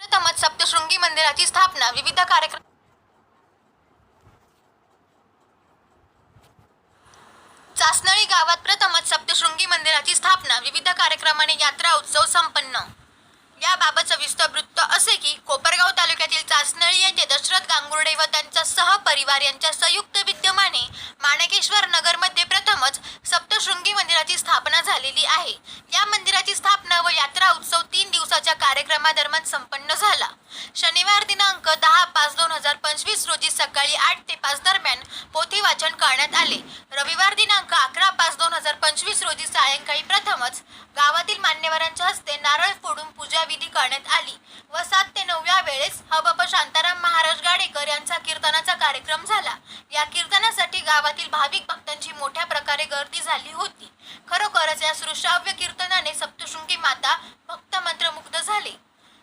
प्रथमच सप्तशृंगी मंदिराची स्थापना विविध कार्यक्रम चासनळी गावात प्रथमच सप्तशृंगी मंदिराची स्थापना विविध कार्यक्रमाने यात्रा उत्सव संपन्न. याबाबत सविस्तर वृत्त असे की कोपरगाव तालुक्यातील चासनळी येथे दशरथ गांगुर्डे व त्यांचा सहपरिवार यांच्या संयुक्त विद्यमाने माणकेश्वर नगरमध्ये प्रथमच सप्तशृंगी मंदिराची स्थापना झालेली आहे. या मंदिराची स्थापना व यात्रा उत्सव तीन दिवसाच्या कार्यक्रमादरम्यान संपन्न झाला. शनिवार दिनांक दहा पाच दोन हजार पंचवीस रोजी सकाळी आठ ते पाच दरम्यान पोथी वाचन करण्यात आले. रविवार दिनांक अकरा पाच दोन हजार पंचवीस रोजी सायंकाळी प्रथमच गावातील मान्यवरांच्या हस्ते नारळ फोडून पूजा करण्यात आली. व सात ते नवव्या वेळेस हबप शांताराम महाराज गाडेकर यांचा कीर्तनाचा कार्यक्रम झाला. या कीर्तनासाठी गावातील भाविक भक्तांची मोठ्या प्रकारे गर्दी झाली होती. खरोखरच या सृश्राव्य कीर्तनाने सप्तशृंगी माता भक्त मंत्रमुग्ध झाले.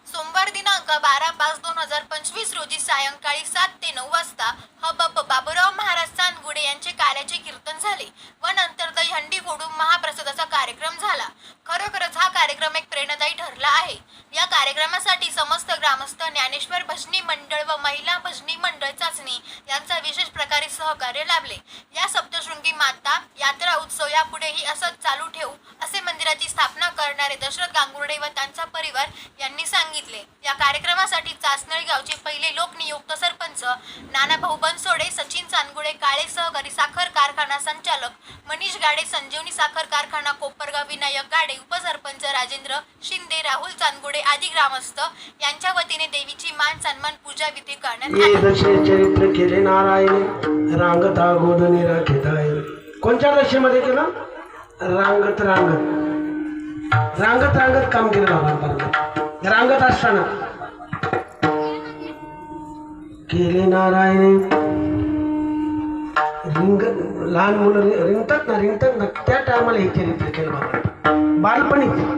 सोमवार दिनांक बारा पाच दोन हजार पंचवीस रोजी सायंकाळी सात ते नऊ वाजता हबप बाबुराव महाराज चांदगुडे यांचे कार्याचे कीर्तन झाले व नंतर दहीहंडी फोडून महाप्रसादाचा कार्यक्रम झाला खरोखरच हा कार्यक्रम एक प्रेरणादायी ठरला आहे या कार्यक्रमासाठी समस्त ग्रामस्थ ज्ञानेश्वर भजनी मंडळ व महिला भजनी मंडळ चाचणी यांचा विशेष प्रकारे सहकार्य लाभले. या सप्तशृंगी माता यात्रा उत्सव यापुढेही असंच चालू ठेवू असे मंदिराची स्थापना करणारे दशरथ गांगुर्डे व त्यांचा परिवार यांनी सांगितले. या कार्यक्रमासाठी चासनळी गावचे पहिले लोकनियुक्त सरपंच नानाभाऊ बनसोडे सचिन चांदगुडे काळे सहकारी साखर कारखाना संचालक मनीष गाडे संजीवनी साखर कारखाना कोपरगाव विनायक गाडे उपसरपंच राजेंद्र शिंदे राहुल चांदगुडे आदी ग्रामस्थ यांच्या वतीने देवीची मान सन्मान पूजा विधी करण्यात आली. दशे चरित्र केले नारायण रांगता गोधनी राखिताय कोणत्या दशेमध्ये केलं? रांगत रांगत. रांगत रांगत काम केलं बाबांपर्यंत रांगत असताना केले नारायण. अंग लहान मुलं रिंगतात ना रिंगतात ना त्या टायमाला हे चरित्र केलं बाबा. बालपणीच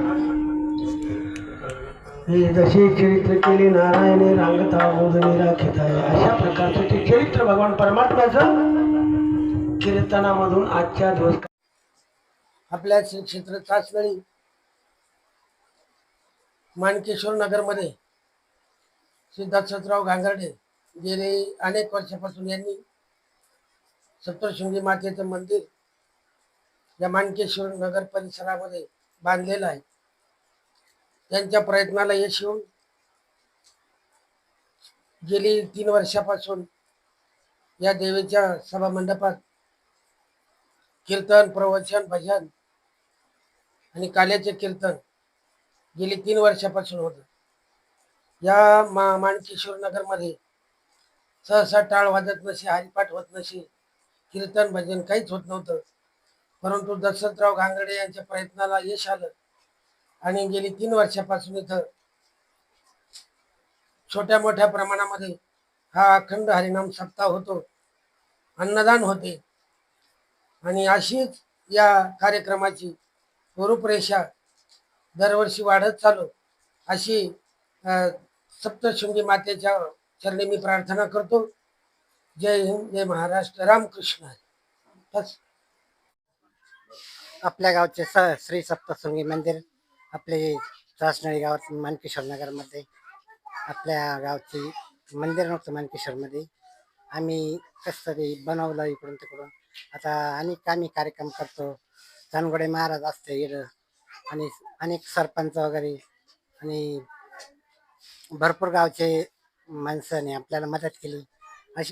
हे जसे चरित्र केले नारायणे रांगता बोधने राखित आहे अशा प्रकारचं ते चरित्र भगवान परमात्म्याचं कीर्तनामधून आजच्या दिवस आपल्या श्री क्षेत्र वेळी मानकेश्वर नगरमध्ये श्री दत्तराव गांगर्डे गेले अनेक वर्षापासून यांनी सप्तशृंगी मातेचं मंदिर या मानकेश्वर नगर परिसरामध्ये बांधलेलं आहे. त्यांच्या प्रयत्नाला यश येऊन गेली तीन वर्षापासून या देवीच्या सभा मंडपात कीर्तन प्रवचन भजन आणि काल्याचे कीर्तन गेली तीन वर्षापासून होतं. या मा माणकेश्वर नगरमध्ये सहसा टाळ वाजत नसे हरिपाठ होत नसे कीर्तन भजन काहीच होत नव्हतं. परंतु दशरथराव घांगडे यांच्या प्रयत्नाला यश आलं. आणि गेली तीन वर्षापासून इथं छोट्या मोठ्या प्रमाणामध्ये हा अखंड हरिनाम सप्ताह होतो. अन्नदान होते. आणि अशीच या कार्यक्रमाची रूपरेषा दरवर्षी वाढत चालू. अशी सप्तशृंगी मातेच्या चरणी मी प्रार्थना करतो. जय हिंद जय महाराष्ट्र रामकृष्ण. बस. आपल्या गावचे स श्री सप्तशृंगी मंदिर आपले चासनळी गावात मानकेश्वर नगरमध्ये आपल्या गावची मंदिर नव्हतं मानकेश्वरमध्ये. आम्ही कसं तरी बनवलं इकडून तिकडून. आता अनेक आम्ही कार्यक्रम करतो. चांदगोडे महाराज असते इकडं आणि अनेक सरपंच वगैरे. आणि भरपूर गावचे माणसाने आपल्याला मदत केली.